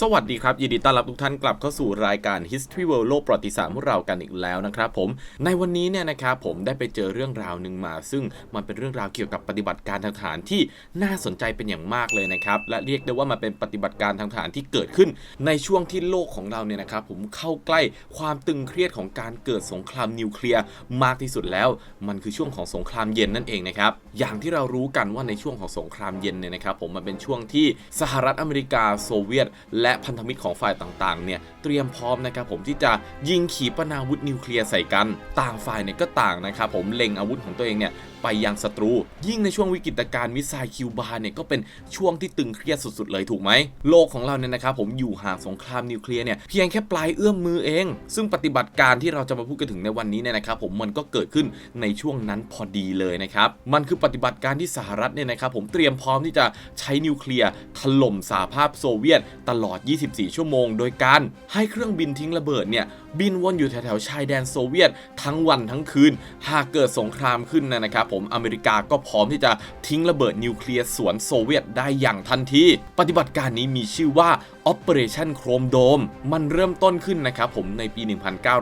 สวัสดีครับ ยินดีต้อนรับทุกท่านกลับเข้าสู่รายการ History World โลกประวัติศาสตร์พวกเรากันอีกแล้วนะครับผมในวันนี้เนี่ยนะครับผมได้ไปเจอเรื่องราวหนึ่งมา ซึ่งมันเป็นเรื่องราวเกี่ยวกับปฏิบัติการทางทหารที่น่าสนใจเป็นอย่างมากเลยนะครับและเรียกได้ว่ามันเป็นปฏิบัติการทางทหารที่เกิดขึ้น ในช่วงที่โลกของเราเนี่ยนะครับผมเข้าใกล้ความตึงเครียดของการเกิดสงครามนิวเคลียร์มากที่สุดแล้ว มันคือช่วงของสงครามเย็นนั่นเองนะครับอย่างที่เรารู้กันว่าในช่วงของสงครามเย็นเนี่ยนะครับผมมันเป็นช่วงที่สหรัฐอเมริกาโซเวียตและพันธมิตรของฝ่ายต่างๆเนี่ยเตรียมพร้อมนะครับผมที่จะยิงขีปนาวุธนิวเคลียร์ใส่กัน ต่างฝ่ายเนี่ยก็ต่างนะครับผมเล็งอาวุธของตัวเองเนี่ยไปยังศัตรู ยิ่งในช่วงวิกฤตการณ์มิสไซล์คิวบาเนี่ยก็เป็นช่วงที่ตึงเครียดสุดๆ เลยถูกไหม โลกของเราเนี่ยนะครับผมอยู่ห่างสงครามนิวเคลียร์เนี่ยเพียงแค่ปลายเอื้อมมือเอง ซึ่งปฏิบัติการที่เราจะมาพูดกันถึงในวันนี้เนี่ยนะครับผมมันก็เกิดขึ้นในช่วงนั้นพอดีเลยนะครับมันคือปฏิบัติการที่สหรัฐเนี่ยนะครับผมเตรียมพร้อมที่จะใช้นิวเคลียร์ถล่มสหภาพโซเวียตตลอด24 ชั่วโมง โดยการให้เครื่องบินทิ้งระเบิดเนี่ยบินวนอยู่แถวๆชายแดนโซเวียต ทั้งวันทั้งคืน หากเกิดสงครามขึ้นนะนะครับผมอเมริกาก็พร้อมที่จะทิ้งระเบิดนิวเคลียร์สวนโซเวียตได้อย่างทันที ปฏิบัติการนี้มีชื่อว่า Operation Chrome Dome มันเริ่มต้นขึ้นนะครับผมในปี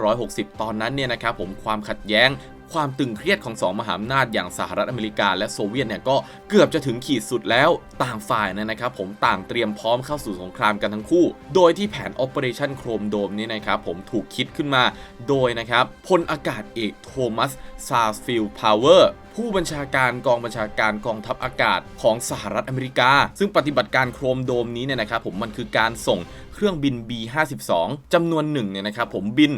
1960 ตอนนั้นเนี่ยนะครับผมความขัดแย้ง ความตึงเครียดของสองมหาอำนาจอย่างสหรัฐอเมริกาและโซเวียตเนี่ยก็เกือบจะถึงขีดสุดแล้วต่างฝ่ายนยนะครับผมต่างเตรียมพร้อมเข้าสู่สงครามกันทั้งคู่ โดยที่แผน Operation Chrome Dome นี้นะครับผมถูกคิดขึ้นมาโดยนะครับพลอากาศเอกโทมัสซาร์ฟิลพาวเวอร์ ผู้บัญชาการกองบัญชาการกองทัพอากาศของสหรัฐอเมริกา ซึ่งปฏิบัติการโครมโดมนี้เนี่ยนะครับผมมันคือการส่งเครื่องบิน B52 จำนวนหนึ่งเนี่ยนะครับผมบิน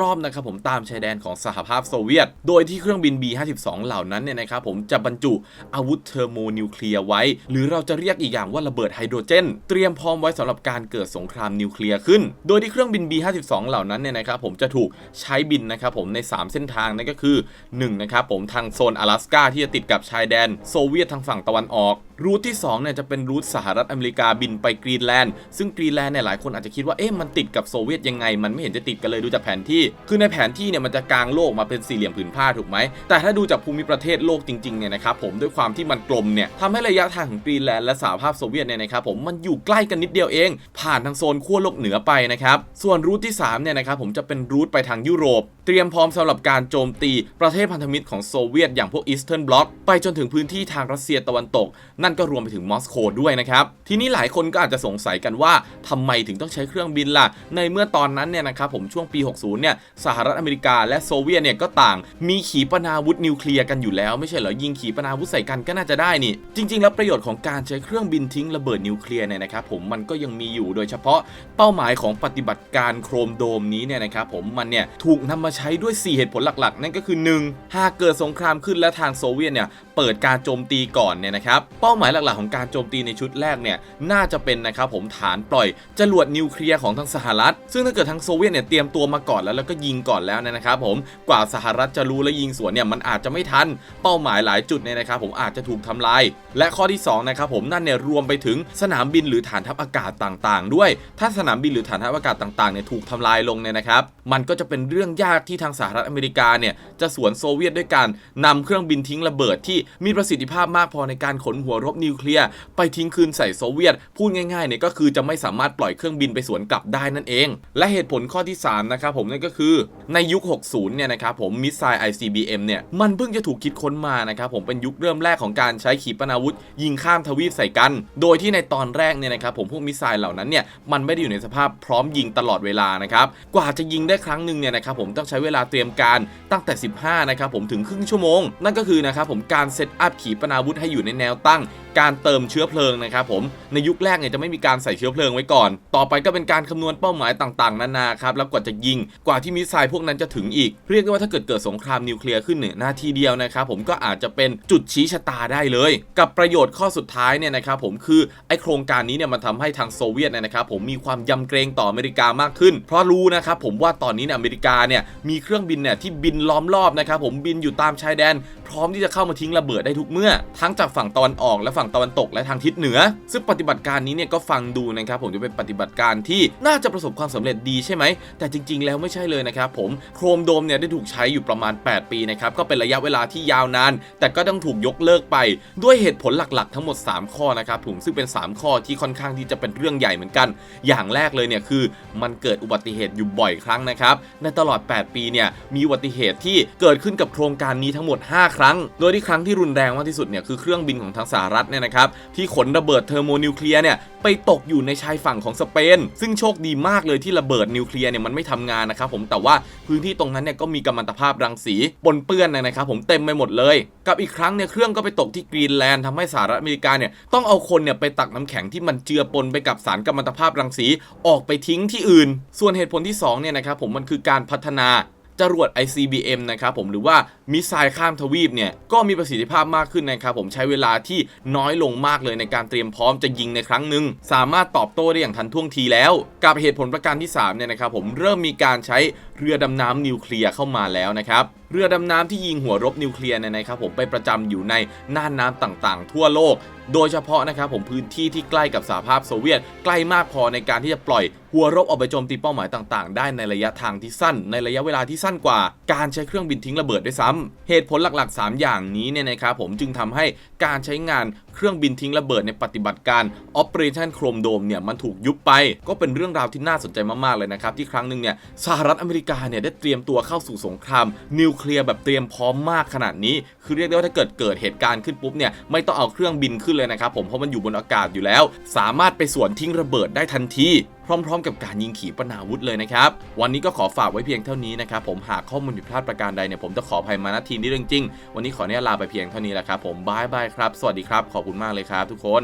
รอบๆนะครับผมตามชายแดนของสหภาพโซเวียต โดยที่เครื่องบิน B52 เหล่านั้นเนี่ยนะครับผมจะบรรจุอาวุธเทอร์โมนิวเคลียร์ไว้ หรือเราจะเรียกอีกอย่างว่าระเบิดไฮโดรเจน เตรียมพร้อมไว้สำหรับการเกิดสงครามนิวเคลียร์ขึ้น โดยที่เครื่องบิน B52 เหล่านั้นเนี่ยนะครับผมจะถูกใช้บินนะครับผมใน 3 เส้นทางนั่นก็คือ1นะครับผมทางโซน阿拉สกาที่จะติดกับชายแดนโซเวียตทางฝั่งตะวันออกรูทที่2เนี่ยจะเป็นรูทสหรัฐอเมริกาบินไปกรีนแลนด์ ซึ่งกรีนแลนด์เนี่ยหลายคนอาจจะคิดว่าเอ๊ะมันติดกับโซเวียตยังไง มันไม่เห็นจะติดกันเลยดูจากแผนที่ คือในแผนที่เนี่ยมันจะกางโลกมาเป็นสี่เหลี่ยมผืนผ้าถูกไหม แต่ถ้าดูจากภูมิประเทศโลกจริงๆเนี่ยนะครับผมด้วยความที่มันกลมเนี่ยทำให้ระยะทางของกรีนแลนด์และสหภาพโซเวียตเนี่ยนะครับผมมันอยู่ใกล้กันนิดเดียวเอง ผ่านทางโซนขั้วโลกเหนือไปนะครับส่วนรูทที่3เนี่ยนะครับผมจะเป็นรูทไปทางยุโรป เตรียมพร้อมสำหรับการโจมตีประเทศพันธมิตรของโซเวียตอย่างพวกอีสเทิร์นบล็อกไปจนถึงพื้นที่ทางรัสเซียตะวันตกนั่นก็รวมไปถึงมอสโกด้วยนะครับ ทีนี้หลายคนก็อาจจะสงสัยกันว่าทำไมถึงต้องใช้เครื่องบินล่ะ ในเมื่อตอนนั้นเนี่ยนะครับผมช่วงปี 60 เนี่ยสหรัฐอเมริกาและโซเวียตเนี่ยก็ต่าง มีขีปนาวุธนิวเคลียร์กันอยู่แล้วไม่ใช่เหรอยิงขีปนาวุธใส่กันก็น่าจะได้นี่ จริง ๆ แล้วประโยชน์ของการใช้เครื่องบินทิ้งระเบิดนิวเคลียร์เนี่ยนะครับผมมันก็ยังมีอยู่โดยเฉพาะเป้าหมายของปฏิบัติการโครมโดมนี้เนี่ยนะครับผมมันเนี่ยถูกนำมาใช้ด้วย 4 เหตุผลหลัก ๆ นั่นก็คือ 1. หากเกิดสงครามขึ้นและทางโซเวียตเนี่ยเปิดการโจมตีก่อนเนี่ยนะครับเป้าาหมายหลักๆของการโจมตีในชุดแรกเนี่ยน่าจะเป็นนะครับผมฐานปล่อยจรวดนิวเคลียร์ของทางสหรัฐ ซึ่งถ้าเกิดทางโซเวียตเนี่ยเตรียมตัวมาก่อนแล้วแล้วก็ยิงก่อนแล้วเนยนะครับผมกว่าสหรัฐจะรู้และยิงสวนเนี่ยมันอาจจะไม่ทัน เป้าหมายหลายจุดเนี่ยนะครับผมอาจจะถูกทำลาย และข้อที่2นะครับผมนั่นเนี่ยรวมไปถึงสนามบินหรือฐานทัพอากาศต่างๆ ด้วย ถ้าสนามบินหรือฐานทัพอากาศต่างๆเนี่ยถูกทำลายลงเนี่ยนะครับมันก็จะเป็นเรื่องยากที่ทางสหรัฐอเมริกาเนี่ยจะสวนโซเวียตด้วยการนำเครื่องบินทิ้งระเบิดที่มีประสิทธิภาพมากพอในการขนหัวรบนิวเคลียร์ไปทิ้งคืนใส่โซเวียต พูดง่ายๆเนี่ยก็คือจะไม่สามารถปล่อยเครื่องบินไปสวนกลับได้นั่นเอง และเหตุผลข้อที่3นะครับผมนั่นก็คือในยุค 60 เนี่ยนะครับผมมิสไซล์ ICBM เนี่ยมันเพิ่งจะถูกคิดค้นมานะครับผมเป็นยุคเริ่มแรกของการใช้ขีปนาวุธ ยิงข้ามทวีปใส่กัน โดยที่ในตอนแรกเนี่ยนะครับผมพวกมิสไซล์เหล่านั้นเนี่ยมันไม่ได้อยู่ในสภาพพร้อมยิงตลอดเวลานะครับกว่าจะยิงได้ครั้งหนึ่งเนี่ยนะครับผมต้องใช้เวลาเตรียมการตั้งแต่ 15 นะครับผมถึงครึ่งชั่วโมง นั่นก็คือนะครับผมการเซตอัพขีปนาวุธให้อยู่ในแนวตั้งการเติมเชื้อเพลิงนะครับผมในยุคแรกเนี่ยจะไม่มีการใส่เชื้อเพลิงไว้ก่อน ต่อไปก็เป็นการคำนวณเป้าหมายต่างๆ นานาครับแล้วกว่าจะยิงกว่าที่มิสไซล์พวกนั้นจะถึงอีก เรียกได้ว่าถ้าเกิดเกิดสงครามนิวเคลียร์ขึ้นเนี่ยนาทีเดียวนะครับผมก็อาจจะเป็นจุดชี้ชะตาได้เลย กับประโยชน์ข้อสุดท้ายเนี่ยนะครับผมคือไอโครงการนี้เนี่ยมันทำให้ทางโซเวียตเนยนะครับผมมีความยำเกรงต่ออเมริกามากขึ้น เพราะรู้นะครับผมว่าตอนนี้เนี่ยอเมริกาเนี่ยมีเครื่องบินเนี่ยที่บินล้อมรอบนะครับผมบินอยู่ตามชายแดน พร้อมที่จะเข้ามาทิ้งระเบิดได้ทุกเมื่อ ทั้งจากฝั่งตะวันออกและฝั่งตะวันตกและทางทิศเหนือ ซึ่งปฏิบัติการนี้เนี่ยก็ฟังดูนะครับผมจะเป็นปฏิบัติการที่น่าจะประสบความสำเร็จดีใช่ไหม แต่จริง ๆ แล้วไม่ใช่เลยนะครับผมโครมโดมเนี่ยได้ถูกใช้อยู่ประมาณ 8 ปีนะครับก็เป็นระยะเวลาที่ยาวนาน แต่ก็ต้องถูกยกเลิกไป ด้วยเหตุผลหลักๆ ทั้งหมด 3 ข้อนะครับผมซึ่งเป็น 3 ข้อที่ค่อนข้างที่จะเป็นเรื่องใหญ่เหมือนกัน อย่างแรกเลยเนี่ยคือมันเกิดอุบัติเหตุอยู่บ่อยครั้งนะครับในตลอด 8 ปีเนี่ยมีอุบัติเหตุที่เกิดขึ้นกับโครงการนี้ทั้งหมด 5 ครั้ง โดยที่ครั้งที่รุนแรงมากที่สุดเนี่ยคือเครื่องบินของทางสหรัฐเนี่ยนะครับที่ขนระเบิดเทอร์โมนิวเคลียร์เนี่ยไปตกอยู่ในชายฝั่งของสเปน ซึ่งโชคดีมากเลยที่ระเบิดนิวเคลียร์เนี่ยมันไม่ทำงานนะครับผมแต่ว่าพื้นที่ตรงนั้นเนี่ยก็มีกัมมันตภาพรังสีปนเปื้อนนะครับผมเต็มไปหมดเลย กับอีกครั้งเนี่ยเครื่องก็ไปตกที่กรีนแลนด์ทำให้สหรัฐอเมริกาเนี่ยต้องเอาคนเนี่ยไปตักน้ำแข็งที่มันเจือปนไปกับสารกัมมันตภาพรังสีออกไปทิ้งที่อื่น ส่วนเหตุผลที่สองเนี่ยนะครับผมมันคือการพัฒนา จรวด ICBM นะครับผมหรือว่ามิสไซล์ข้ามทวีปเนี่ยก็มีประสิทธิภาพมากขึ้นนะครับผมใช้เวลาที่น้อยลงมากเลยในการเตรียมพร้อมจะยิงในครั้งหนึ่งสามารถตอบโต้ได้อย่างทันท่วงทีแล้ว กับเหตุผลประการที่3เนี่ยนะครับผมเริ่มมีการใช้ เรือดำน้ำนิวเคลียร์เข้ามาแล้วนะครับเรือดำน้ำที่ยิงหัวรบนิวเคลียร์เนี่ยนะครับผมไปประจำอยู่ในน่านน้ำต่างๆ ทั่วโลก โดยเฉพาะนะครับผมพื้นที่ที่ใกล้กับสหภาพโซเวียต ใกล้มากพอในการที่จะปล่อยหัวรบออกไปโจมตีเป้าหมายต่างๆ ได้ในระยะทางที่สั้น ในระยะเวลาที่สั้นกว่า การใช้เครื่องบินทิ้งระเบิดด้วยซ้ำเหตุผลหลักๆ 3 อย่างนี้เนี่ยนะครับผมจึงทำให้การใช้งานเครื่องบินทิ้งระเบิดในปฏิบัติการ Operation Chrome Dome เนี่ยมันถูกยุบไป ก็เป็นเรื่องราวที่น่าสนใจมากๆเลยนะครับที่ครั้งหนึ่งเนี่ยสหรัฐอเมริกาเนี่ยได้เตรียมตัวเข้าสู่สงคราม นิวเคลียร์แบบเตรียมพร้อมมากขนาดนี้ คือเรียกได้ว่าถ้าเกิดเกิดเหตุการณ์ขึ้นปุ๊บเนี่ยไม่ต้องเอาเครื่องบินขึ้นเลยนะครับผมเพราะมันอยู่บนอากาศอยู่แล้ว สามารถไปสวนทิ้งระเบิดได้ทันที พร้อม ๆ กับการยิงขีปนาวุธเลยนะครับ วันนี้ก็ขอฝากไว้เพียงเท่านี้นะครับ ผมหากข้อมูลผิดพลาดประการใดเนี่ยผมจะขออภัยมาณทีนี้จริงๆวันนี้ขอเนี่ยลาไปเพียงเท่านี้แหละครับผมบายบายครับ สวัสดีครับ ขอบคุณมากเลยครับทุกคน